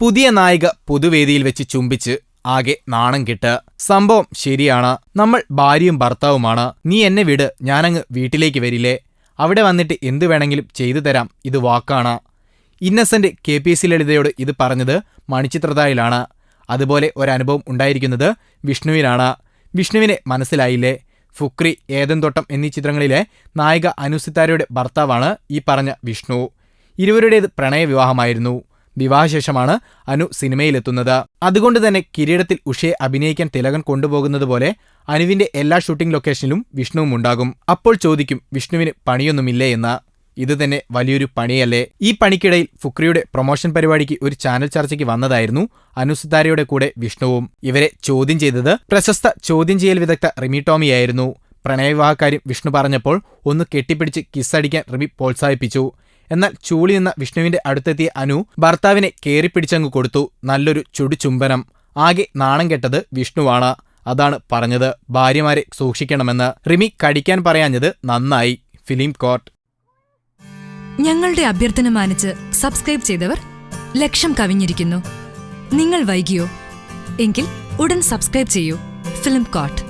പുതിയ നായിക പൊതുവേദിയിൽ വെച്ച് ചുംബിച്ച് ആകെ നാണം കിട്ട് സംഭവം ശരിയാണ്. നമ്മൾ ഭാര്യയും ഭർത്താവുമാണ്. നീ എന്നെ വിട്. ഞാനങ്ങ് വീട്ടിലേക്ക് വരില്ലേ? അവിടെ വന്നിട്ട് എന്തു വേണമെങ്കിലും ചെയ്തു തരാം. ഇത് വാക്കാണ്. ഇന്നസെന്റ് കെ പി സി ലളിതയോട് ഇത് പറഞ്ഞത് മണിച്ചിത്രതായിലാണ്. അതുപോലെ ഒരനുഭവം ഉണ്ടായിരിക്കുന്നത് വിഷ്ണുവിനാണ്. വിഷ്ണുവിനെ മനസ്സിലായില്ലേ? ഫുക്രി ഏതൻ തോട്ടം എന്നീ ചിത്രങ്ങളിലെ നായിക അനുസിത്താരയുടെ ഭർത്താവാണ് ഈ പറഞ്ഞ വിഷ്ണു. ഇരുവരുടേത് പ്രണയവിവാഹമായിരുന്നു. വിവാഹശേഷമാണ് അനു സിനിമയിലെത്തുന്നത്. അതുകൊണ്ട് തന്നെ കിരീടത്തിൽ ഉഷയെ അഭിനയിക്കാൻ തിലകൻ കൊണ്ടുപോകുന്നത് പോലെ അനുവിന്റെ എല്ലാ ഷൂട്ടിംഗ് ലൊക്കേഷനിലും വിഷ്ണുവും ഉണ്ടാകും അപ്പോൾ ചോദിക്കും വിഷ്ണുവിന് പണിയൊന്നുമില്ലേ? എന്ന്. ഇത് തന്നെ വലിയൊരു പണിയല്ലേ? ഈ പണിക്കിടയിൽ ഫുക്രിയുടെ പ്രൊമോഷൻ പരിപാടിക്ക് ഒരു ചാനൽ ചർച്ചയ്ക്ക് വന്നതായിരുന്നു അനുസുതാരയുടെ കൂടെ വിഷ്ണുവും. ഇവരെ ചോദ്യം ചെയ്തത് പ്രശസ്ത ചോദ്യം ചെയ്യൽ വിദഗ്ധ റിമി ടോമിയായിരുന്നു. പ്രണയവിവാഹക്കാര്യം വിഷ്ണു പറഞ്ഞപ്പോൾ ഒന്ന് കെട്ടിപ്പിടിച്ച് കിസ്സടിക്കാൻ റിമി പ്രോത്സാഹിപ്പിച്ചു. എന്നാൽ ചൂളി നിന്ന വിഷ്ണുവിന്റെ അടുത്തെത്തിയ അനു ഭർത്താവിനെ കേറിപ്പിടിച്ചങ്ങ് കൊടുത്തു. നല്ലൊരു ചുടുചുംബനം. ആകെ നാണം കെട്ടത് വിഷ്ണുവാണ്. അതാണ് പറഞ്ഞത്. ഭാര്യമാരെ സൂക്ഷിക്കണമെന്ന്. റിമി കടിക്കാൻ പറയാഞ്ഞത് നന്നായി. Film court. ഞങ്ങളുടെ അഭ്യർത്ഥന മാനിച്ച് സബ്സ്ക്രൈബ് ചെയ്തവർ ലക്ഷം കവിഞ്ഞിരിക്കുന്നു. നിങ്ങൾ വൈകിയോ? എങ്കിൽ ഉടൻ സബ്സ്ക്രൈബ് ചെയ്യൂ. Film coat